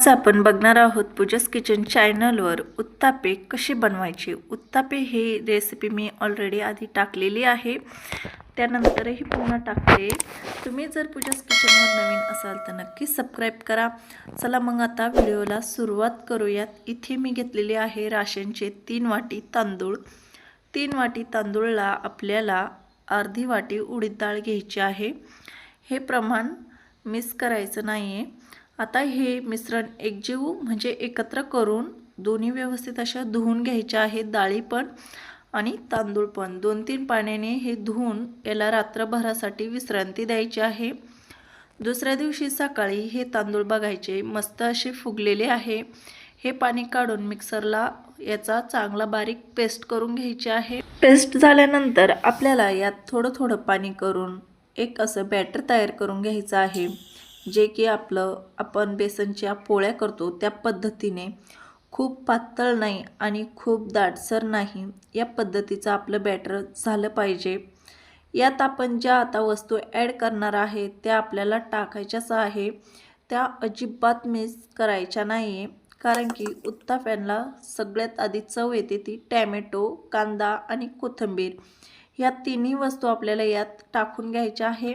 आज आपण बघणार आहोत पूजस किचन चॅनलवर उत्तापे कशी बनवायची. उत्तापे ही रेसिपी मी ऑलरेडी आधी टाकलेली आहे. त्यानंतरही पुन्हा टाकते. तुम्ही जर पूजस किचनवर नवीन असाल तर नक्की सबस्क्राईब करा. चला मग आता व्हिडिओला सुरुवात करूयात. इथे मी घेतलेले आहे राशनचे तीन वाटी तांदूळ. तीन वाटी तांदूळला आपल्याला अर्धी वाटी उडीद डाळ घ्यायची आहे. हे प्रमाण मिस करायचं नाही आहे आता हे मिश्रण एकजीव म्हणजे एकत्र करून दोन्ही व्यवस्थित अशा धुवून घ्यायच्या आहेत. डाळी पण आणि तांदूळ पण. दोन तीन पाण्याने हे धुवून याला रात्रभरासाठी विश्रांती द्यायची आहे. दुसऱ्या दिवशी सकाळी हे तांदूळ बघायचे. मस्त असे फुगलेले आहे. हे पाणी काढून मिक्सरला याचा चांगला बारीक पेस्ट करून घ्यायची आहे. पेस्ट झाल्यानंतर आपल्याला यात थोडं थोडं पाणी करून एक असं बॅटर तयार करून घ्यायचं आहे. जे की आपलं आपण बेसनच्या पोळ्या करतो त्या पद्धतीने खूप पातळ नाही आणि खूप दाटसर नाही या पद्धतीचं आपलं बॅटर झालं पाहिजे. यात आपण ज्या आता वस्तू ॲड करणार आहे त्या आपल्याला टाकायच्याच आहे त्या अजिबात मिस करायच्या नाही आहे कारण की उत्ताप्यांना सगळ्यात आधी चव येते ती टॅमॅटो कांदा आणि कोथिंबीर. ह्या तिन्ही वस्तू आपल्याला यात टाकून घ्यायच्या आहे.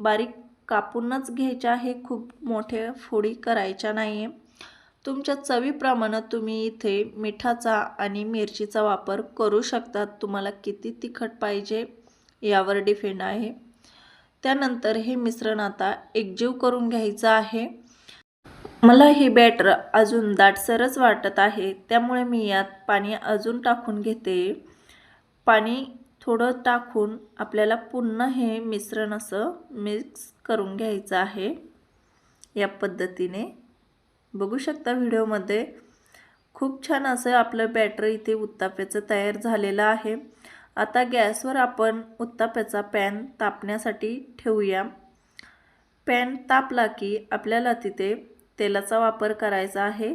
बारीक कापूनच घ्यायच्या आहे खूप मोठे फोडी करायच्या नाही आहे तुमच्या चवीप्रमाणे तुम्ही इथे मिठाचा आणि मिरचीचा वापर करू शकतात. तुम्हाला किती तिखट पाहिजे यावर डिफेंड आहे. त्यानंतर हे मिश्रण आता एकजीव करून घ्यायचं आहे. मला हे बॅटर अजून दाटसरच वाटत आहे. त्यामुळे मी यात पाणी अजून टाकून घेते. पाणी थोडं टाकून आपल्याला पुन्हा हे मिश्रण असं मिक्स करून घ्यायचं आहे. या पद्धतीने. बघू शकता व्हिडिओमध्ये. खूप छान असं आपलं बॅटर इथे उत्ताप्याचं तयार झालेलं आहे. आता गॅसवर आपण उत्ताप्याचा पॅन तापण्यासाठी ठेवूया. पॅन तापला की आपल्याला तिथे तेलाचा वापर करायचा आहे.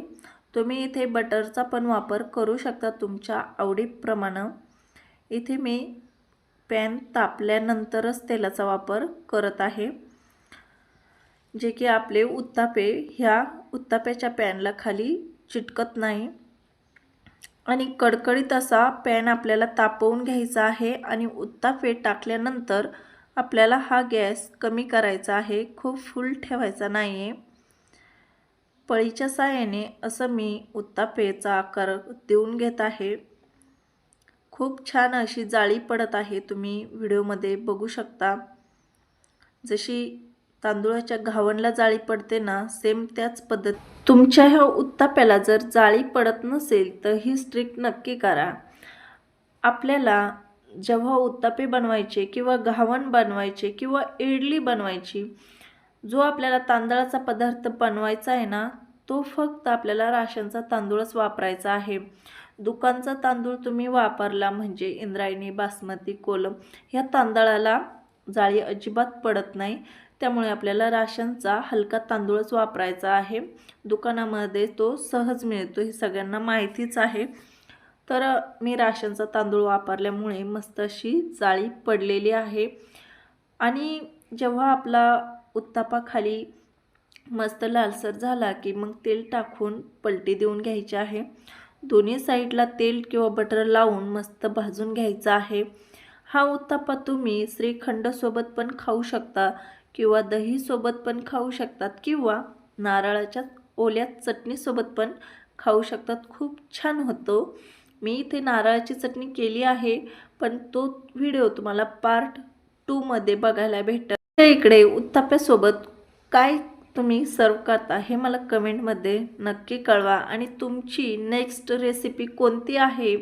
तुम्ही इथे बटरचा पण वापर करू शकता तुमच्या आवडीप्रमाणे. इथे मी पॅन तापल्यानंतरच तेलाचा वापर करत आहे. जे की आपले उत्तापे ह्या उत्ताप्याच्या पॅनला खाली चिटकत नाही. आणि कडकडीत असा पॅन आपल्याला तापवून घ्यायचा आहे आणि उत्तापे टाकल्यानंतर आपल्याला हा गॅस कमी करायचा आहे. खूप फुल ठेवायचा नाही आहे पळीच्या साहाय्याने असं मी उत्तापेचा आकार देऊन घेत आहे. खूप छान अशी जाळी पडत आहे तुम्ही व्हिडिओमध्ये बघू शकता. जशी तांदूळाच्या घावणला जाळी पडते ना सेम त्याच पद्धत तुमच्या ह्या उत्ताप्याला जर जाळी पडत नसेल तर ही स्ट्रिक नक्की करा. आपल्याला जेव्हा उत्तापे बनवायचे किंवा घावण बनवायचे किंवा इडली बनवायची जो आपल्याला तांदळाचा पदार्थ बनवायचा आहे ना तो फक्त आपल्याला राशनचा तांदूळच वापरायचा आहे. दुकानचा तांदूळ तुम्ही वापरला म्हणजे इंद्रायणी बासमती कोलम ह्या तांदळाला जाळी अजिबात पडत नाही. त्यामुळे आपल्याला राशनचा हलका तांदूळच वापरायचा आहे. दुकानामध्ये तो सहज मिळतो हे सगळ्यांना माहितीच आहे. तर मी राशनचा तांदूळ वापरल्यामुळे मस्त अशी जाळी पडलेली आहे. आणि जेव्हा आपला उत्तापाखाली मस्त लालसर झाला की मग तेल टाकून पलटी देऊन घ्यायची आहे. दोन्ही साईडला तेल किंवा बटर लावून मस्त भाजून घ्यायचा आहे. हा उत्तापा तुम्ही श्रीखंडसोबत पण खाऊ शकता किंवा दहीसोबत पण खाऊ शकतात किंवा नारळाच्या ओल्या चटणीसोबत पण खाऊ शकतात. खूप छान होतो. मी इथे नारळाची चटणी केली आहे पण तो व्हिडिओ तुम्हाला पार्ट टूमध्ये बघायला भेटत इकडे उत्ताप्यासोबत काय तुम्ही सर्व करता हे मला कमेंटमध्ये नक्की कळवा. आणि तुमची नेक्स्ट रेसिपी कोणती आहे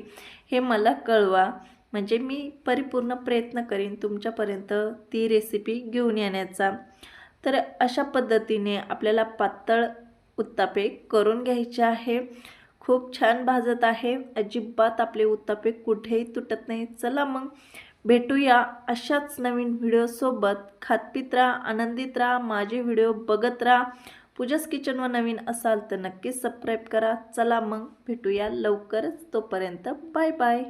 हे मला कळवा. म्हणजे मी परिपूर्ण प्रयत्न करीन तुमच्यापर्यंत ती रेसिपी घेऊन येण्याचा. तर अशा पद्धतीने आपल्याला पातळ उत्तापे करून घ्यायचे आहे. खूप छान भाजत आहे. अजिबात आपले उत्तापे कुठेही तुटत नाही. चला मग भेटूया अशाच नवीन व्हिडिओसोबत खातपित राहा आनंदित राहा माझे व्हिडिओ बघत राहा. पूजाच किचनवर नवीन असाल तर नक्कीच सबस्क्राईब करा. चला मग भेटूया लवकरच. तोपर्यंत बाय बाय